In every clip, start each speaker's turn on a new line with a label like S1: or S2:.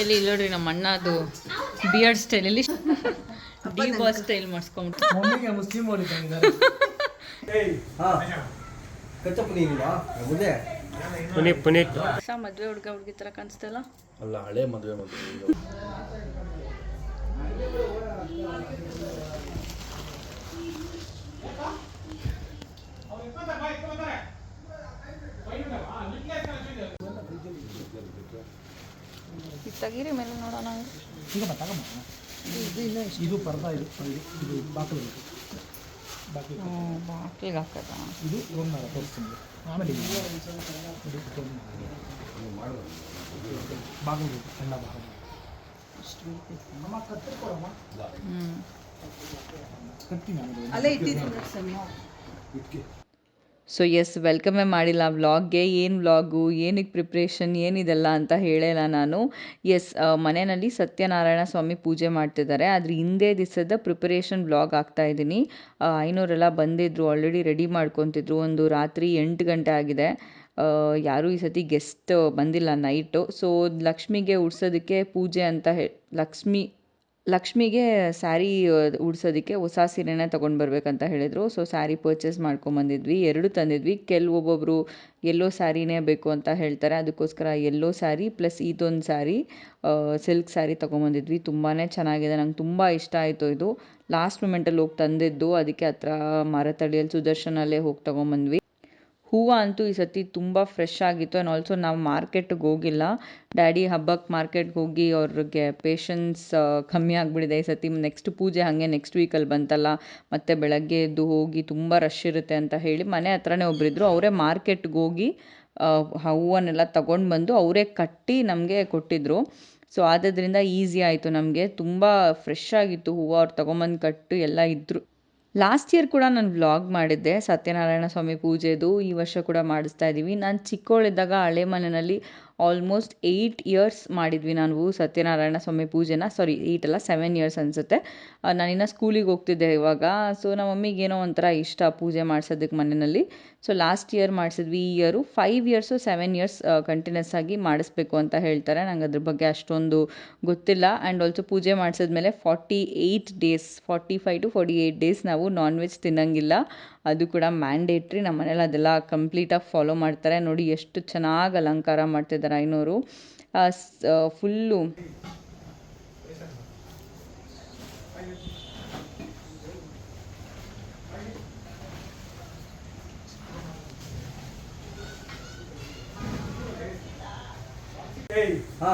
S1: ಎಲ್ಲಿ ಇಲ್ಲಿ ನೋಡ್ರಿ ನಮ್ಮ ಅಣ್ಣ ಅದು ಬಿಯರ್ಡ್ ಸ್ಟೈಲಲ್ಲಿ ಡಿ ಬಾಸ್ ಸ್ಟೈಲ್ ಮಾಡಿಸ್ಕೊಂಬಿಟ್ಟು
S2: ಮಮ್ಮಿಗೆ ಮುಸ್ಲಿಂ ಅವ್ರು ಇದ್ದಾರೆ.
S3: ಹಾ. ಕಚ್ಚಪ್ಪ ನೀನಿಲ್ಲ ಮುಂದೆ
S4: ಪುನೀತ್ ಪುನೀತ್.
S1: ಹೊಸ ಮದುವೆ ಹುಡುಗ ಹುಡುಗಿ ಥರ ಕಾಣಿಸ್ತಲ್ಲ
S5: ಅಲ್ಲ ಹಳೆ ಮದುವೆ ಮದುವೆ.
S1: ತೆಗೀರಿ ಮೇಲೆ ನೋಡೋಣ.
S2: ಈಗ ಇದು ಪರ್ದ ಇದು ಇದು ಬಾಕಲು ಬೇಕು.
S1: ಬಾಕ್ಲಿಗೆ ಹಾಕದ
S2: ಇದು ರೂಮ್ ನಾರ ತೋರಿಸ್ತೀನಿ. ಆಮೇಲೆ ಇದು. ಬಾಗಿಲು ಬೇಕು ಎಲ್ಲ ಬಾಗಿಲು ಕತ್ತಿ ನಾನು
S6: ಅಲ್ಲೇ ಇಟ್ಟಿದ್ದೀನಿ ಸ್ವಾಮಿ
S1: ಸೊ ಎಸ್ ವೆಲ್ಕಮೇ ಮಾಡಿಲ್ಲ ವ್ಲಾಗ್ಗೆ ಏನು ವ್ಲಾಗು ಏನಕ್ಕೆ ಪ್ರಿಪ್ರೇಷನ್ ಏನಿದೆಲ್ಲ ಅಂತ ಹೇಳಿಲ್ಲ ನಾನು. ಎಸ್ ಮನೆಯಲ್ಲಿ ಸತ್ಯನಾರಾಯಣ ಸ್ವಾಮಿ ಪೂಜೆ ಮಾಡ್ತಿದ್ದಾರೆ. ಅದ್ರ ಹಿಂದೆ ದಿವಸದ ಪ್ರಿಪರೇಷನ್ ವ್ಲಾಗ್ ಆಗ್ತಾ ಇದ್ದೀನಿ. ಐನೂರೆಲ್ಲ ಬಂದಿದ್ದರು ಆಲ್ರೆಡಿ ರೆಡಿ ಮಾಡ್ಕೊತಿದ್ರು. ಒಂದು ರಾತ್ರಿ ಎಂಟು ಗಂಟೆ ಆಗಿದೆ. ಆ, ಯಾರೂ ಈ ಸತಿ ಗೆಸ್ಟ್ ಬಂದಿಲ್ಲ ನೈಟು ಸೊ ಲಕ್ಷ್ಮಿಗೆ ಉಡ್ಸೋದಕ್ಕೆ ಪೂಜೆ ಅಂತ ಹೇ ಲಕ್ಷ್ಮಿ ಲಕ್ಷ್ಮಿಗೆ ಸ್ಯಾರಿ ಉಡ್ಸೋದಕ್ಕೆ ಹೊಸ ಸೀರೆನೇ ತೊಗೊಂಡು ಬರಬೇಕಂತ ಹೇಳಿದರು. ಸೊ, ಸ್ಯಾರಿ ಪರ್ಚೇಸ್ ಮಾಡ್ಕೊಂಬಂದಿದ್ವಿ. ಎರಡು ತಂದಿದ್ವಿ. ಕೆಲವೊಬ್ಬೊಬ್ಬರು ಎಲ್ಲೋ ಸ್ಯಾರಿನೇ ಬೇಕು ಅಂತ ಹೇಳ್ತಾರೆ. ಅದಕ್ಕೋಸ್ಕರ ಎಲ್ಲೋ ಸ್ಯಾರಿ ಪ್ಲಸ್ ಇದೊಂದು ಸ್ಯಾರಿ ಸಿಲ್ಕ್ ಸ್ಯಾರಿ ತೊಗೊಂಬಂದಿದ್ವಿ. ತುಂಬಾ ಚೆನ್ನಾಗಿದೆ. ನಂಗೆ ತುಂಬ ಇಷ್ಟ ಆಯಿತು ಇದು. ಲಾಸ್ಟ್ ಮೂಮೆಂಟಲ್ಲಿ ಹೋಗಿ ತಂದಿದ್ದು. ಅದಕ್ಕೆ ಹತ್ರ ಮಾರತಳಿಯಲ್ಲಿ ಸುದರ್ಶನಲ್ಲೇ ಹೋಗಿ ತೊಗೊಂಬಂದ್ವಿ. ಹೂವು ಅಂತೂ ಈ ಸತಿ ತುಂಬ ಫ್ರೆಶ್ ಆಗಿತ್ತು. ಆ್ಯಂಡ್ ಆಲ್ಸೋ ನಾವು ಮಾರ್ಕೆಟ್ಗೆ ಹೋಗಿಲ್ಲ. ಡ್ಯಾಡಿ ಹಬ್ಬಕ್ಕೆ ಮಾರ್ಕೆಟ್ಗೆ ಹೋಗಿ ಅವ್ರಿಗೆ ಪೇಷನ್ಸ್ ಕಮ್ಮಿ ಆಗಿಬಿಟ್ಟಿದೆ. ಈ ಸತಿ ನೆಕ್ಸ್ಟ್ ಪೂಜೆ ಹಾಗೆ ನೆಕ್ಸ್ಟ್ ವೀಕಲ್ಲಿ ಬಂತಲ್ಲ. ಮತ್ತು ಬೆಳಗ್ಗೆ ಎದ್ದು ಹೋಗಿ ತುಂಬ ರಶ್ ಇರುತ್ತೆ ಅಂತ ಹೇಳಿ ಮನೆ ಹತ್ರನೇ ಒಬ್ಬರಿದ್ರು ಅವರೇ ಮಾರ್ಕೆಟ್ಗೆ ಹೋಗಿ ಹೂವನ್ನೆಲ್ಲ ತಗೊಂಡು ಬಂದು ಅವರೇ ಕಟ್ಟಿ ನಮಗೆ ಕೊಟ್ಟಿದ್ರು. ಸೊ ಆದ್ದರಿಂದ ಈಸಿ ಆಯಿತು ನಮಗೆ. ತುಂಬ ಫ್ರೆಶ್ ಆಗಿತ್ತು ಹೂವು ಅವ್ರು ತೊಗೊಂಬಂದು ಕಟ್ಟು. ಎಲ್ಲ ಇದ್ದರು ಲಾಸ್ಟ್ ಇಯರ್ ಕೂಡ ನಾನು ವ್ಲಾಗ್ ಮಾಡಿದ್ದೆ, ಸತ್ಯನಾರಾಯಣ ಸ್ವಾಮಿ ಪೂಜೆದು. ಈ ವರ್ಷ ಕೂಡ ಮಾಡಿಸ್ತಾ ಇದ್ದೀವಿ ನಾನು ಚಿಕ್ಕವಳಿದ್ದಾಗ ಹಳೆ ಮನೆಯಲ್ಲಿ ಆಲ್ಮೋಸ್ಟ್ ಏಯ್ಟ್ ಇಯರ್ಸ್ ಮಾಡಿದ್ವಿ ನಾವು ಸತ್ಯನಾರಾಯಣ ಸ್ವಾಮಿ ಪೂಜೆನ. ಸಾರಿ ಏಯ್ಟ್ ಅಲ್ಲ ಸೆವೆನ್ ಇಯರ್ಸ್ ಅನಿಸುತ್ತೆ. ನಾನಿನ್ನು ಸ್ಕೂಲಿಗೆ ಹೋಗ್ತಿದ್ದೆ ಇವಾಗ. ಸೊ ನಮ್ಮ ಮಮ್ಮಿಗೆ ಏನೋ ಒಂಥರ ಇಷ್ಟ ಪೂಜೆ ಮಾಡ್ಸೋದಕ್ಕೆ ಮನೆಯಲ್ಲಿ. ಸೊ ಲಾಸ್ಟ್ ಇಯರ್ ಮಾಡಿಸಿದ್ವಿ. ಈ year five years seven years continuous ಆಗಿ ಮಾಡಿಸ್ಬೇಕು ಅಂತ ಹೇಳ್ತಾರೆ. ನಂಗೆ ಅದ್ರ ಬಗ್ಗೆ ಅಷ್ಟೊಂದು ಗೊತ್ತಿಲ್ಲ. ಆ್ಯಂಡ್ ಆಲ್ಸೋ ಪೂಜೆ ಮಾಡಿಸಿದ್ಮೇಲೆ forty eight days forty five to forty eight days ನಾವು ನಾನ್ ವೆಜ್ ತಿನ್ನಂಗಿಲ್ಲ. ಅದು ಕೂಡ ಮ್ಯಾಂಡೇಟ್ರಿ ನಮ್ಮ ಮನೇಲಿ ಅದೆಲ್ಲ ಕಂಪ್ಲೀಟಾಗಿ ಫಾಲೋ ಮಾಡ್ತಾರೆ. ನೋಡಿ ಎಷ್ಟು ಚೆನ್ನಾಗಿ ಅಲಂಕಾರ ಮಾಡ್ತಿದ್ದಾರೆ ಐನೂರು. ಫುಲ್ಲು
S3: ಹಾ.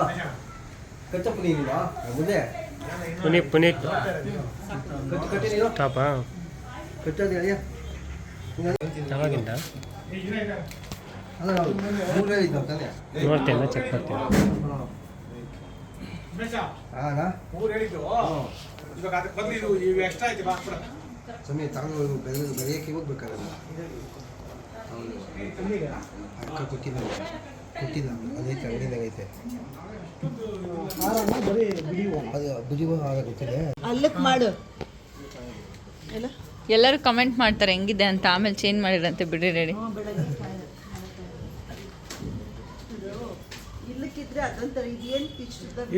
S3: ಕಚ್ಚಪ್ಪ ನೀನಿಲ್ಲ ಮುಂದೆ.
S4: ಪುನೀತ್ ಪುನೀತ್.
S3: ಕಟ್ಟಿ ಕಟ್ಟಿ ನೀನು?
S4: ಟಾಪ.
S3: ಮೂರು ಹೇಳಿದ್ದು ತಾನೆ
S4: ನೋಡ್ತೇನೆ ಚೆಕ್ ಮಾಡ್ತೇನೆ.
S3: ಹಾಂ
S2: ಇವಾಗ ಅದಕ್ಕೆ ಬದಲು ಇದು ಇವು ಎಕ್ಸ್ಟ್ರಾ ಐತಿ ಬಾ ಬಿಡ
S3: ಸಮಯ ತಗೊಂಡು ಬೆಳೆದು ಬೆಳೆಯೋಕ್ಕೆ ಅಕ್ಕ ಕೊಟ್ಟಿಲ್ಲ ಕೊಟ್ಟಿಲ್ಲ ಅದೈತೆ ಅಂಗಡಿದಾಗ ಐತೆ. ಅದು ಬಿಡಿವ ಆಗ ಗೊತ್ತಿದೆ.
S6: ಅಲ್ಲಕ್ಕೆ ಮಾಡು. ಎಲ್ಲ?
S1: ಎಲ್ಲರೂ ಕಮೆಂಟ್ ಮಾಡ್ತಾರೆ ಹೆಂಗಿದೆ ಅಂತ. ಆಮೇಲೆ ಚೇಂಜ್ ಮಾಡಿರಂತೆ ಬಿಡಿ. ರೆಡಿ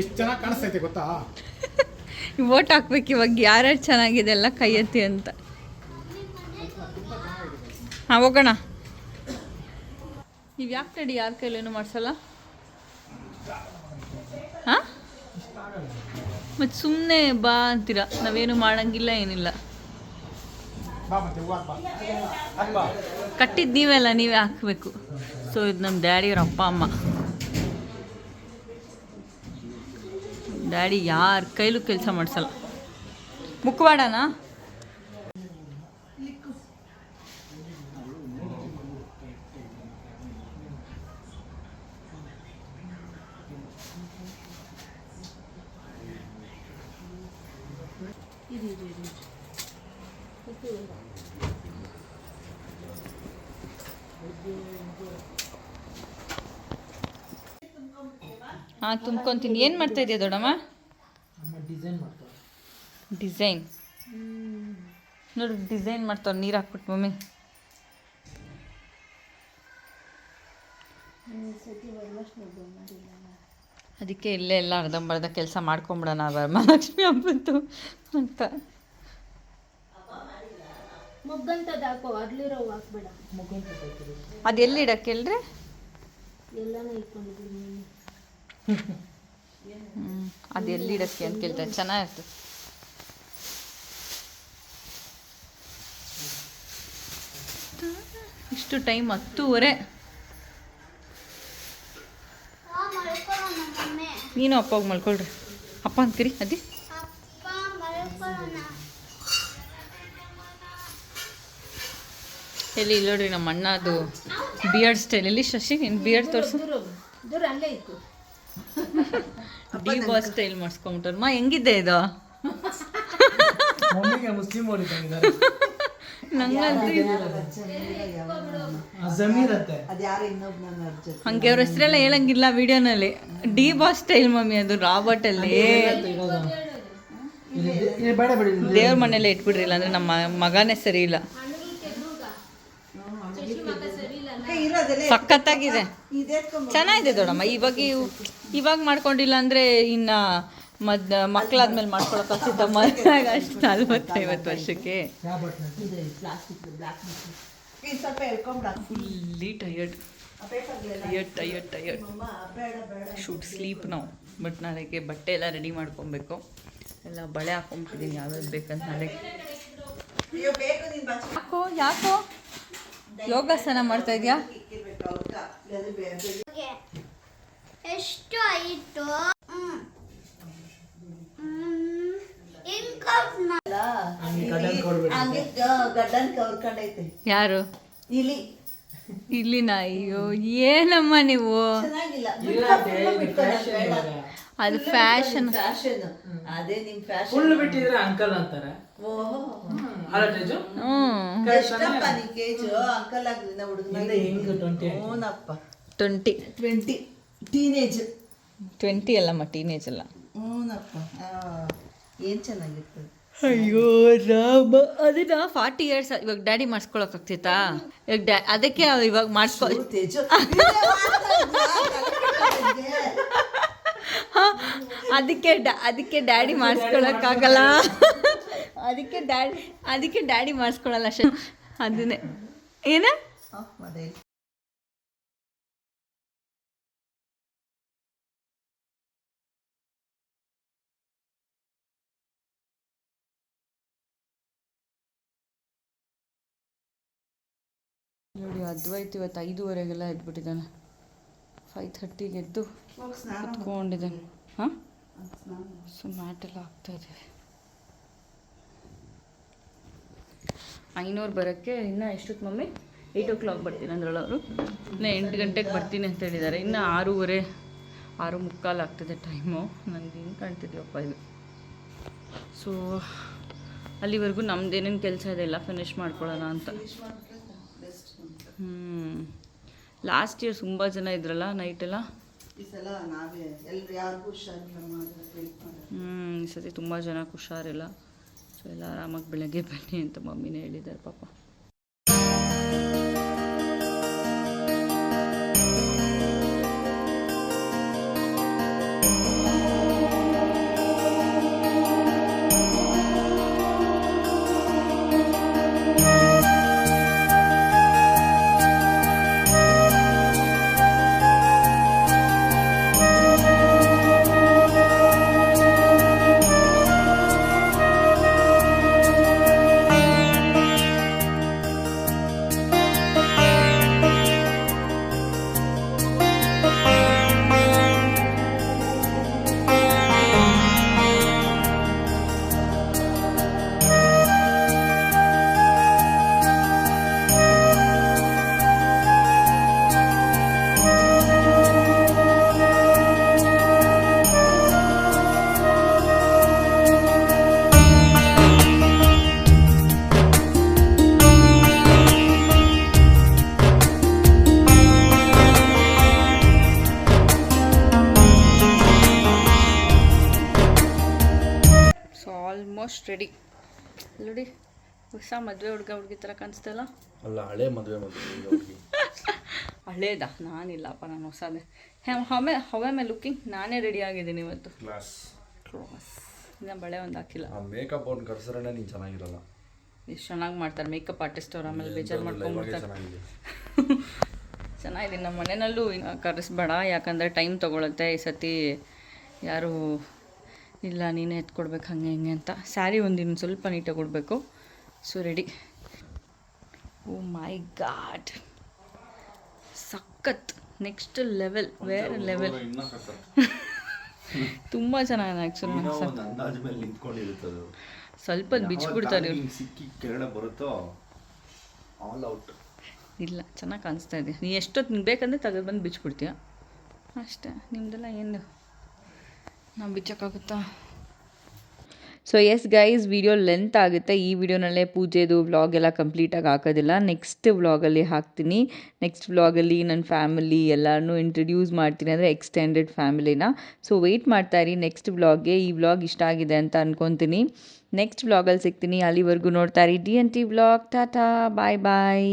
S2: ಎಷ್ಟು ಚೆನ್ನಾಗಿ ಕಾಣಿಸ್ತೈತೆ ಗೊತ್ತಾ?
S1: ವೋಟ್ ಹಾಕ್ಬೇಕು ಇವಾಗ ಯಾರ್ಯಾರು ಚೆನ್ನಾಗಿದೆ ಎಲ್ಲ ಕೈ ಎತ್ತಿ ಅಂತ. ಹಾಂ ಹೋಗೋಣ. ನೀವು ಯಾಕೆ ನಡಿ ಯಾರ ಕೈಲೇನು ಮಾಡಿಸಲ್ಲ? ಹಾಂ? ಮತ್ತು ಸುಮ್ಮನೆ ಬಾ ಅಂತೀರ? ನಾವೇನು ಮಾಡಂಗಿಲ್ಲ ಏನಿಲ್ಲ. ಕಟ್ಟಿದ್ದು ನೀವೆಲ್ಲ ನೀವೇ ಹಾಕಬೇಕು. ಸೊ ಇದು ನಮ್ಮ ಡ್ಯಾಡಿಯವ್ರ ಅಪ್ಪ ಅಮ್ಮ. ಡ್ಯಾಡಿ ಯಾರ ಕೈಲೂ ಕೆಲಸ ಮಾಡಿಸಲ್ಲ. ಮುಖವಾಡನಾ ಹಾಂ ತುಂಬ್ಕೊತೀನಿ. ಏನು ಮಾಡ್ತಾ ಇದೆಯಾ ದೊಡ್ಡಮ್ಮ?
S2: ಅಮ್ಮ ಡಿಸೈನ್
S1: ನೋಡಿ ಡಿಸೈನ್ ಮಾಡ್ತಾವೆ ನೀರು ಹಾಕ್ಬಿಟ್ಟು ಮಮ್ಮಿ. ಅದಕ್ಕೆ ಇಲ್ಲೇ ಎಲ್ಲ ಅರ್ಧಂಬರ್ಧ ಕೆಲಸ ಮಾಡ್ಕೊಂಬಿಡೋಣ ವರಮಹಾಲಕ್ಷ್ಮಿ ಹಬ್ಬದ್ದು ಅಂತ.
S7: ಮೊಗ್ಗಂತದ್ದು ಹಾಕೋ ಅರ್ಲಿರೋ ಹಾಕ್ಬೇಡ
S1: ಅದು ಎಲ್ಲಿ ಹೇಳ್ರಿ?
S7: ಎಲ್ಲಾನು ಇಟ್ಕೊಂಡಿದ್ದೀನಿ.
S1: ಹ್ಞೂ ಅದು ಎಲ್ಲಿ ಇಡಕ್ಕೆ ಅಂತ ಕೇಳ್ತಾರೆ. ಚೆನ್ನಾಗಿರ್ತದೆ. ಇಷ್ಟು ಟೈಮ್ ಹತ್ತೂವರೆ. ನೀನು ಅಪ್ಪ ಹೋಗಿ ಮಲ್ಕೊಳ್ರಿ. ಅಪ್ಪ ಅಂತೀರಿ ಅದೇ? ಎಲ್ಲಿ ಇಲ್ಲ ನೋಡ್ರಿ ನಮ್ಮ ಅಣ್ಣ ಅದು ಬಿಯರ್ಡ್ ಸ್ಟೈಲ್ ಎಲ್ಲಿ ಶಶಿ ಬಿಯರ್ಡ್ ತೋರಿಸು.
S7: ದೂರ ದೂರ ಅಲ್ಲೇ ಇತ್ತು
S1: ಡಿ ಬಾಸ್ ಸ್ಟೈಲ್ ಮಾಡಿಸ್ಕೊಂಬಿಟ್ಟವ್ರು. ಮಾ ಹೆಂಗಿದ್ದೆ ಇದು?
S2: ಮುಸ್ಲಿಂ
S1: ಹಂಗೆ ಅವ್ರ ಹೆಸರೆಲ್ಲ ಹೇಳಂಗಿಲ್ಲ ವಿಡಿಯೋನಲ್ಲಿ. ಡಿ ಬಾಸ್ ಸ್ಟೈಲ್ ಮಮ್ಮಿ ಅದು ರಾಬರ್ಟ್ ಅಲ್ಲಿ. ದೇವ್ರ ಮನೇಲೆ ಇಟ್ಬಿಡ್ರಿ ಇಲ್ಲ ಅಂದ್ರೆ ನಮ್ಮ ಮಗನೇ ಸರಿ ಇಲ್ಲ.
S6: ಇರೋದೆಲ್ಲ
S1: ಸಖತ್ತಾಗಿದೆ. ಚೆನ್ನಾಗಿದೆ ದೊಡಮ್ಮ ಇವಾಗ ಇವ್- ಇವಾಗ ಮಾಡ್ಕೊಂಡಿಲ್ಲ ಅಂದ್ರೆ ಇನ್ನ ಮದ್ ಮಕ್ಕಳಾದ್ಮೇಲೆ ಮಾಡ್ಕೊಳಕ್ಕೆ ಮದ್ವೆಯಾಗ ಅಷ್ಟು ನಲ್ವತ್ತೈವತ್ತು ವರ್ಷಕ್ಕೆ. Fully tired. Tired tired tired. Should sleep ನಾವು. ಬಟ್ ನಾಳೆಗೆ ಬಟ್ಟೆ ಎಲ್ಲ ರೆಡಿ ಮಾಡ್ಕೊಬೇಕು. ಎಲ್ಲ ಬಳೆ ಹಾಕೊಂಬಿಟ್ಟಿದ್ದೀನಿ ಯಾವ್ಯಾವ್ದು ಬೇಕಂತ ನಾಳೆ. ಯಾಕೋ ಯಾಕೋ? ಯೋಗಾಸನ ಮಾಡ್ತಾ ಇದೆಯಾ?
S8: ಎಷ್ಟು ಆಯಿತು
S1: ಯಾರು?
S6: ಇಲಿ.
S1: ಇಲ್ಲಿನ ಅಯ್ಯೋ ಏನಮ್ಮ ನೀವು?
S6: ಚೆನ್ನಾಗಿಲ್ಲ.
S1: ಅದು ಫ್ಯಾಷನ್
S6: ಫ್ಯಾಷನ್ ಅದೇ ನಿಮ್ ಫ್ಯಾಷನ್
S2: ಫುಲ್ ಬಿಟ್ಟಿದ್ರೆ ಅಂಕಲ್ ಅಂತಾರೆ.
S6: Uncle
S2: twenty
S1: twenty
S6: teenage
S1: twenty ಅಲ್ಲಮ್ಮ ಟೀನೇಜ್ ಅಲ್ಲ.
S6: ಹ್ಞೂನಪ್ಪ ಏನು ಚೆನ್ನಾಗಿರ್ತದೆ?
S1: ಅಯ್ಯೋ ರಾಮ. ಅದನ್ನ ಫಾರ್ಟಿ ಇಯರ್ಸ್ ಇವಾಗ ಡ್ಯಾಡಿ ಮಾಡ್ಸ್ಕೊಳಕ್ ಆಗ್ತಿತ್ತಾ? ಇವಾಗ ಡ್ಯಾ ಅದಕ್ಕೆ ಇವಾಗ ಮಾಡಿಸ್ಕೊ ಅದಕ್ಕೆ ಅದಕ್ಕೆ ಡ್ಯಾಡಿ ಮಾಡಿಸ್ಕೊಳಕ್ಕಾಗಲ್ಲ ಅದಕ್ಕೆ ಡ್ಯಾಡಿ ಅದಕ್ಕೆ ಡ್ಯಾಡಿ ಮಾಡ್ಸ್ಕೊಳಲ್ಲ ಅಷ್ಟೇ. ಅದನ್ನೇ. ಏನ? ನೋಡಿ ಅದ್ವೈತ ಇವತ್ತು ಐದುವರೆಗೆಲ್ಲ ಎದ್ಬಿಟ್ಟಿದ್ದಾನೆ. ಫೈವ್ ಥರ್ಟಿಗೆ ಎದ್ದು ಕುತ್ಕೊಂಡಿದ್ದಾನೆ ಹಾಂ? ಸೊ ಮ್ಯಾಟೆಲ್ಲ ಆಗ್ತಾ ಇದ್ದೀವಿ ಐನೂರು ಬರೋಕ್ಕೆ ಇನ್ನೂ ಎಷ್ಟೊತ್ತು ಮಮ್ಮಿ? ಏಯ್ಟ್ ಓ ಕ್ಲಾಕ್ ಬರ್ತೀನಿ ಅಂದ್ರಲ್ಲ ಅವರು. ಇನ್ನೂ ಎಂಟು ಗಂಟೆಗೆ ಬರ್ತೀನಿ ಅಂತ ಹೇಳಿದ್ದಾರೆ. ಇನ್ನು ಆರೂವರೆ ಆರು ಮುಕ್ಕಾಲು ಆಗ್ತದೆ ಟೈಮು ನನಗೆ ಹಿಂಗೆ ಕಾಣ್ತಿದ್ಯಪ್ಪ ಇದು. ಸೊ ಅಲ್ಲಿವರೆಗೂ ನಮ್ದೇನೇನು ಕೆಲಸ ಇದೆ ಎಲ್ಲ ಫಿನಿಷ್ ಮಾಡ್ಕೊಳ್ಳೋಣ ಅಂತ. ಹ್ಞೂ ಲಾಸ್ಟ್ ಇಯರ್ ತುಂಬ ಜನ ಇದ್ರಲ್ಲ ನೈಟೆಲ್ಲ ಹ್ಞೂ ಈ ಸತಿ ತುಂಬ ಜನ ಹುಷಾರಿಲ್ಲ. ಸೊ ಎಲ್ಲ ಆರಾಮಾಗಿ ಬೆಳಗ್ಗೆ ಬನ್ನಿ ಅಂತ ಮಮ್ಮಿನೇ ಹೇಳಿದ್ದಾರೆ ಪಾಪ. ಆಲ್ಮೋಸ್ಟ್ ರೆಡಿ ನೋಡಿ ಹೊಸ ಮದುವೆ ಹುಡುಗ ಹುಡುಗಿ ಥರ ಕಾಣಿಸ್ತಲ್ಲ?
S5: ಅಲ್ಲ ಹಳೆ ಮದುವೆ
S1: ಹಳೇದಾ? ನಾನಿಲ್ಲಪ್ಪ ನಾನು ಹೊಸದೇ. ಹವೆ ಹವೆ ಮೇ ಲುಕ್ಕಿಂಗ್ ನಾನೇ ರೆಡಿ ಆಗಿದ್ದೀನಿ ಇವತ್ತು.
S5: ಕ್ಲಾಸ್
S1: ಕ್ಲಾಸ್ ಇನ್ನು ಬಳೆ ಒಂದು ಹಾಕಿಲ್ಲ.
S5: ಆ ಮೇಕಪ್ ಅವ್ನು ಕರ್ಸರೇ ನೀನು ಚೆನ್ನಾಗಿರಲ್ಲ.
S1: ಎಷ್ಟು ಚೆನ್ನಾಗಿ ಮಾಡ್ತಾರೆ ಮೇಕಪ್ ಆರ್ಟಿಸ್ಟ್ ಅವ್ರು ಆಮೇಲೆ ಬೇಜಾರು ಮಾಡ್ಕೊಂಡ್ಬಿಡ್ತಾರೆ
S5: ಚೆನ್ನಾಗಿದೆ.
S1: ಚೆನ್ನಾಗಿದೆ ನಮ್ಮ ಮನೆಯಲ್ಲೂ ಕರೆಸ್ಬೇಡ ಯಾಕಂದರೆ ಟೈಮ್ ತೊಗೊಳುತ್ತೆ. ಈ ಸತಿ ಯಾರು ಇಲ್ಲ ನೀನೇ ಎತ್ಕೊಡ್ಬೇಕು ಹಂಗೆ ಹಿಂಗೆ ಅಂತ. ಸ್ಯಾರಿ ಒಂದಿನ ಸ್ವಲ್ಪ ನೀಟಾಗಿ ಕೊಡಬೇಕು so ready oh my god ಸಖತ್. ನೆಕ್ಸ್ಟ್ ಲೆವೆಲ್ ವೇರ್ ಲೆವೆಲ್ ತುಂಬ ಚೆನ್ನಾಗಿದೆ ಆ್ಯಕ್ಚುಲಿ
S5: ಅದು.
S1: ಸ್ವಲ್ಪ ಬಿಚ್ಚಿಬಿಡ್ತಾರೆ ಇಲ್ಲ ಚೆನ್ನಾಗಿ ಕಾಣಿಸ್ತಾ ಇದೆ. ನೀ ಎಷ್ಟೊತ್ತು ಬೇಕಂದ್ರೆ ತೆಗೆದು ಬಂದು ಬಿಚ್ಚಿಬಿಡ್ತೀಯ ಅಷ್ಟೇ ನಿಮ್ಮದೆಲ್ಲ ಏನು? ನಾವು ಬಿಚ್ಚೋಕ್ಕಾಗುತ್ತಾ? So yes guys video length ಆಗುತ್ತೆ. ಈ ವಿಡಿಯೋನಲ್ಲೇ ಪೂಜೆದು ವ್ಲಾಗ್ ಎಲ್ಲ ಕಂಪ್ಲೀಟಾಗಿ ಹಾಕೋದಿಲ್ಲ. ನೆಕ್ಸ್ಟ್ ವ್ಲಾಗಲ್ಲಿ ಹಾಕ್ತೀನಿ. ನೆಕ್ಸ್ಟ್ ವ್ಲಾಗಲ್ಲಿ ನನ್ನ ಫ್ಯಾಮಿಲಿ ಎಲ್ಲರನ್ನೂ ಇಂಟ್ರಡ್ಯೂಸ್ ಮಾಡ್ತೀನಿ ಅಂದರೆ ಎಕ್ಸ್ಟೆಂಡೆಡ್ ಫ್ಯಾಮಿಲಿನ ಸೊ ವೆಯ್ಟ್ ಮಾಡ್ತಾ ಇರಿ. ನೆಕ್ಸ್ಟ್ ವ್ಲಾಗ್ಗೆ ಈ ವ್ಲಾಗ್ ಇಷ್ಟ ಆಗಿದೆ ಅಂತ ಅಂದ್ಕೊತೀನಿ ನೆಕ್ಸ್ಟ್ ವ್ಲಾಗಲ್ಲಿ ಸಿಗ್ತೀನಿ. ಅಲ್ಲಿವರೆಗೂ ನೋಡ್ತಾ ಇರಿ. D N T vlog tata bye bye